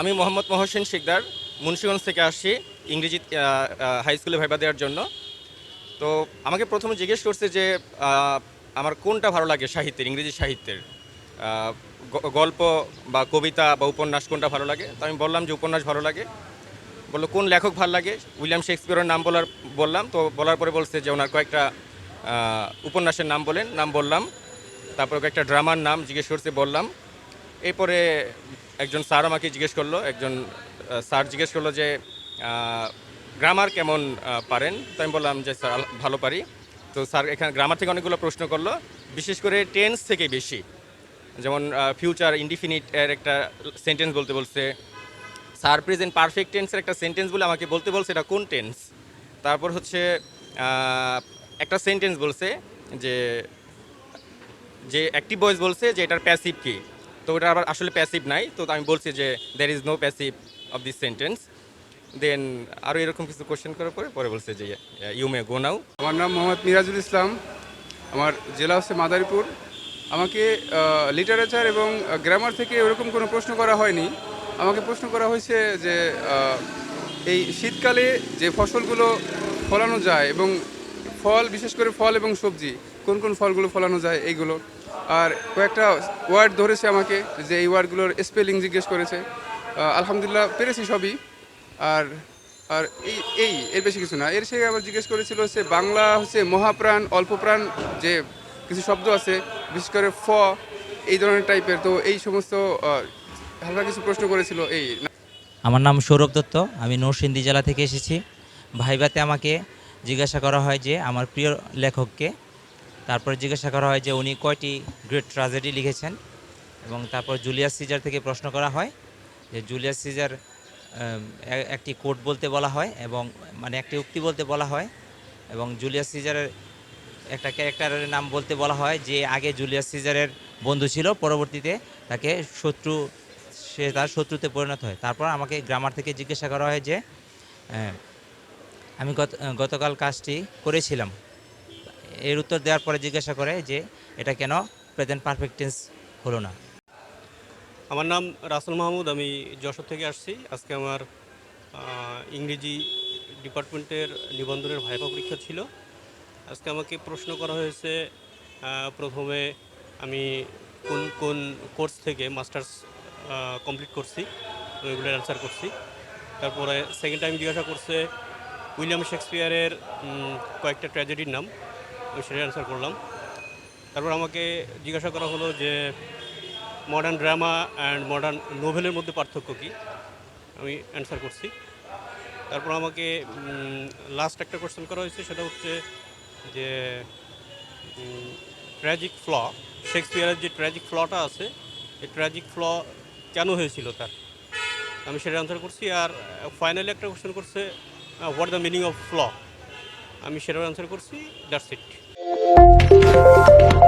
আমি মোহাম্মদ মহসেন শিকদার, মুন্সিগঞ্জ থেকে আসছি ইংরেজি হাই স্কুলে ভাইবা দেওয়ার জন্য। তো আমাকে প্রথমে জিজ্ঞেস করছে যে আমার কোনটা ভালো লাগে সাহিত্যের, ইংরেজি সাহিত্যের? গল্প বা কবিতা বা উপন্যাস কোনটা ভালো লাগে? তো আমি বললাম যে উপন্যাস ভালো লাগে। বলল, কোন লেখক ভালো লাগে? উইলিয়াম শেক্সপিয়রের নাম বলার, বললাম। তো বলার পরে বলছে যে ওনার কয়েকটা উপন্যাসের নাম বলেন, নাম বললাম। তারপর কয়েকটা ড্রামার নাম জিজ্ঞেস করছে, বললাম। এরপরে একজন স্যার আমাকে জিজ্ঞেস করল, একজন স্যার জিজ্ঞেস করল যে গ্রামার কেমন পারেন? তো আমি বললাম যে, স্যার ভালো পারি। তো স্যার এখানে গ্রামার থেকে অনেকগুলো প্রশ্ন করল, বিশেষ করে টেন্স থেকে বেশি। যেমন ফিউচার ইনডিফিনিট এর একটা সেন্টেন্স বলতে বলছে, স্যার প্রেজেন্ট পারফেক্ট টেন্সের একটা সেন্টেন্স বলে আমাকে বলতে বলছে, এটা কোন টেন্স তারপর হচ্ছে একটা সেন্টেন্স বলছে যে যে অ্যাক্টিভ ভয়েস বলছে যে, এটার প্যাসিভ কি তো ওটা আবার আসলে প্যাসিভ নাই। তো আমি বলছি যে there is no passive of this sentence then আরও এরকম কিছু কোশ্চেন করার পরে পরে বলছে যে ইউ মে গো নাও আমার নাম মোহাম্মদ মিরাজুল ইসলাম। আমার জেলা হচ্ছে মাদারীপুর। আমাকে লিটারেচার এবং গ্রামার থেকে ওরকম কোনো প্রশ্ন করা হয়নি। আমাকে প্রশ্ন করা হয়েছে যে এই শীতকালে যে ফসলগুলো ফলানো যায় এবং ফল, বিশেষ করে ফল এবং সবজি, কোন কোন ফলগুলো ফলানো যায়, এইগুলো। আর কয়েকটা ওয়ার্ড ধরেছে আমাকে যে এই ওয়ার্ডগুলোর স্পেলিং জিজ্ঞেস করেছে। আলহামদুলিল্লাহ পেরেছি সবই। আর আর এই এই, এর বেশি কিছু না। এর সে আবার জিজ্ঞেস করেছিল হচ্ছে বাংলা হচ্ছে মহাপ্রাণ, অল্পপ্রাণ যে কিছু শব্দ আছে, বিশেষ করে ফ, এই ধরনের টাইপের। তো এই সমস্ত হালকা কিছু প্রশ্ন করেছিল এই আমার নাম সৌরভ দত্ত। আমি নরসিংদী জেলা থেকে এসেছি। ভাইবাতে আমাকে জিজ্ঞাসা করা হয় যে আমার প্রিয় লেখককে তারপর জিজ্ঞাসা করা হয় যে উনি কয়টি গ্রেট ট্রাজেডি লিখেছেন এবং তারপর জুলিয়াস সিজার থেকে প্রশ্ন করা হয় যে জুলিয়াস সিজার একটি কোট বলতে বলা হয় এবং মানে একটি উক্তি বলতে বলা হয় এবং জুলিয়াস সিজারের একটা ক্যারেক্টারের নাম বলতে বলা হয় যে আগে জুলিয়াস সিজারের বন্ধু ছিল, পরবর্তীতে তাকে শত্রু, সে তার শত্রুতে পরিণত হয়। তারপর আমাকে গ্রামার থেকে জিজ্ঞাসা করা হয় যে আমি গত, গতকাল কাজটি করেছিলাম। এর উত্তর দেওয়ার পরে জিজ্ঞাসা করে যে এটা কেন প্রেজেন্ট পারফেক্ট টেন্স হলো না। আমার নাম রাসুল মাহমুদ, আমি যশোর থেকে আসছি। আজকে আমার ইংরেজি ডিপার্টমেন্টের নিবন্ধনের ভাইভা পরীক্ষা ছিল। আজকে আমাকে প্রশ্ন করা হয়েছে প্রথমে আমি কোন কোন কোর্স থেকে মাস্টার্স কমপ্লিট করছি, ওইগুলোর অ্যান্সার করছি। তারপরে সেকেন্ড টাইম জিজ্ঞাসা করছে, উইলিয়াম শেক্সপিয়ারের কয়েকটা ট্র্যাজেডির নাম। আমি সেটা অ্যান্সার করলাম। তারপর আমাকে জিজ্ঞাসা করা হলো যে মডার্ন ড্রামা অ্যান্ড মডার্ন নোভেলের মধ্যে পার্থক্য কী? আমি অ্যান্সার করছি। তারপর আমাকে লাস্ট একটা কোশ্চেন করা হয়েছে, সেটা হচ্ছে যে ট্র্যাজিক ফ্ল শেক্সপিয়ারের যে ট্র্যাজিক ফ্লটা আছে, এই ট্র্যাজিক ফ্ল কেন হয়েছিল তার? আমি সেটা অ্যান্সার করছি। আর ফাইনালি একটা কোশ্চেন করছে হোয়াট দ্য মিনিং অফ ফ্ল আমি সেটার অ্যান্সার করছি দ্যাটস ইট Música